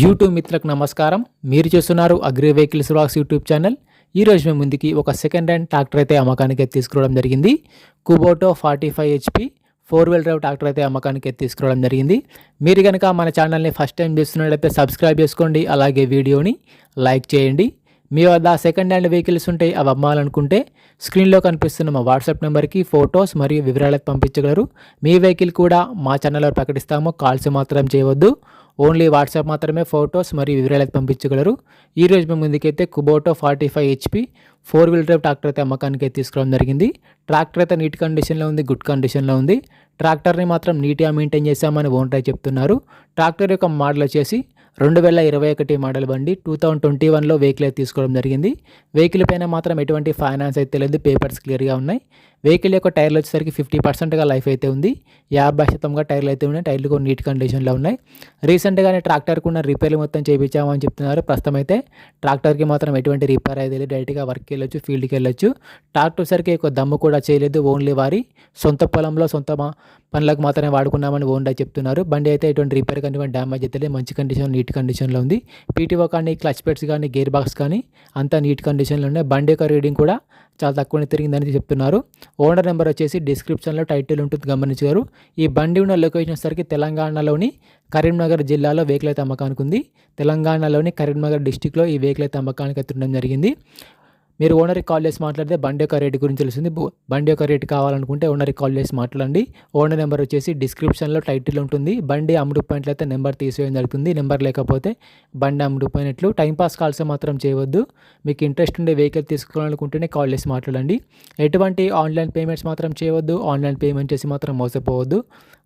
YouTube మిత్రులకు నమస్కారం. మీరు చూస్తున్నారు agri vehicles vlogs YouTube channel. ఈ రోజు మేము ముందుకి ఒక సెకండ్ హ్యాండ్ ట్రాక్టర్ అయితే అమ్మకానికి అయితే తీసుకురావడం జరిగింది. Kubota forty five HP four wheel drive tractor అయితే అమ్మకానికి అయితే తీసుకురావడం జరిగింది. మీరు కనుక మన ఛానల్ని ఫస్ట్ టైం చూస్తున్నట్లయితే సబ్స్క్రైబ్ చేసుకోండి. అలాగే వీడియోని లైక్ చేయండి. మీ వద్ద సెకండ్ హ్యాండ్ వెహికల్స్ ఉంటే అవి అమ్మాలనుకుంటే స్క్రీన్లో కనిపిస్తున్న మా వాట్సాప్ నెంబర్కి ఫొటోస్ మరియు వివరాలకు పంపించగలరు. మీ వెహికల్ కూడా మా ఛానల్లో ప్రకటిస్తాము. కాల్స్ మాత్రం చేయవద్దు. ఓన్లీ వాట్సాప్ మాత్రమే ఫొటోస్ మరియు వివరాలకు పంపించగలరు. ఈ రోజు మేము ముందుకైతే Kubota forty five HP four wheel drive tractor అయితే అమ్మకానికి అయితే తీసుకురావడం జరిగింది. ట్రాక్టర్ అయితే నీట్ కండిషన్లో ఉంది గుడ్ కండిషన్లో ఉంది. ట్రాక్టర్ని మాత్రం నీట్గా మెయింటైన్ చేశామని ఓనర్ చెప్తున్నారు. ట్రాక్టర్ యొక్క మోడల్ వచ్చేసి రెండు వేల ఇరవై ఒకటి మోడల్ బండి టూ థౌజండ్ ట్వంటీ వన్లో వెహికల్ అయితే తీసుకోవడం జరిగింది. వెహికల్ పైన మాత్రం ఎటువంటి ఫైనాన్స్ అయితే లేదు పేపర్స్ క్లియర్గా ఉన్నాయి. వెహికల్ యొక్క టైర్లు వచ్చేసరికి ఫిఫ్టీ పర్సెంట్గా లైఫ్ అయితే ఉంది. యాభై శాతంగా టైర్లు అయితే ఉన్నాయి టైర్లు కూడా నీట్ కండిషన్లో ఉన్నాయి. రీసెంట్గానే ట్రాక్టర్కి ఉన్న రిపేర్లు మొత్తం చేయించామని చెప్తున్నారు. ప్రస్తుతం అయితే ట్రాక్టర్కి మాత్రం ఎటువంటి రిపేర్ అయితే లేదు డైరెక్ట్గా వర్క్కి వెళ్ళొచ్చు ఫీల్డ్కి వెళ్ళొచ్చు. ట్రాక్టర్ సరికి ఎక్కువ దమ్ము కూడా చేయలేదు ఓన్లీ వారి సొంత పొలంలో సొంత పనులకు మాత్రమే వాడుకున్నామని ఓన్గా చెప్తున్నారు. బండి అయితే ఎటువంటి రిపేర్ కానీ డ్యామేజ్ అయితే లేదు మంచి కండిషన్ నీట్ కండిషన్లో ఉంది. పీటీఓ కానీ క్లచ్ పెట్స్ కానీ గేర్ బాక్స్ కానీ అంతా నీట్ కండిషన్లో ఉన్నాయి బండి యొక్క రీడింగ్ కూడా చాలా తక్కువనే తిరిగిందని చెప్తున్నారు. ఓనర్ నెంబర్ వచ్చేసి డిస్క్రిప్షన్లో టైటిల్ ఉంటుంది గమనించారు ఈ బండి ఉన్న లొకేషన్ వచ్చేసరికి తెలంగాణలోని కరీంనగర్ జిల్లాలో వెహికల్ అయితే అమ్మకానికి ఉంది. తెలంగాణలోని కరీంనగర్ డిస్టిక్లో ఈ వెహికల్ అయితే అమ్మకానికి అయితే ఉండడం జరిగింది. మీరు ఓనర్కి కాల్ చేసి మాట్లాడితే బండి యొక్క రేటు గురించి తెలుస్తుంది. బండి యొక్క రేటు కావాలనుకుంటే ఓనర్కి కాల్ చేసి మాట్లాడండి. ఓనర్ నెంబర్ వచ్చేసి డిస్క్రిప్షన్లో టైటిల్ ఉంటుంది. బండి అమ్ముడుపోయినట్లయితే నెంబర్ తీసేయడం జరుగుతుంది. నెంబర్ లేకపోతే బండి అమ్ముడుపోయినట్లు టైంపాస్ కాల్స్ మాత్రం చేయవద్దు. మీకు ఇంట్రెస్ట్ ఉండే వెహికల్ తీసుకోవాలనుకుంటేనే కాల్ చేసి మాట్లాడండి. ఎటువంటి ఆన్లైన్ పేమెంట్స్ మాత్రం చేయవద్దు. ఆన్లైన్ పేమెంట్ చేసి మాత్రం మోసపోవద్దు.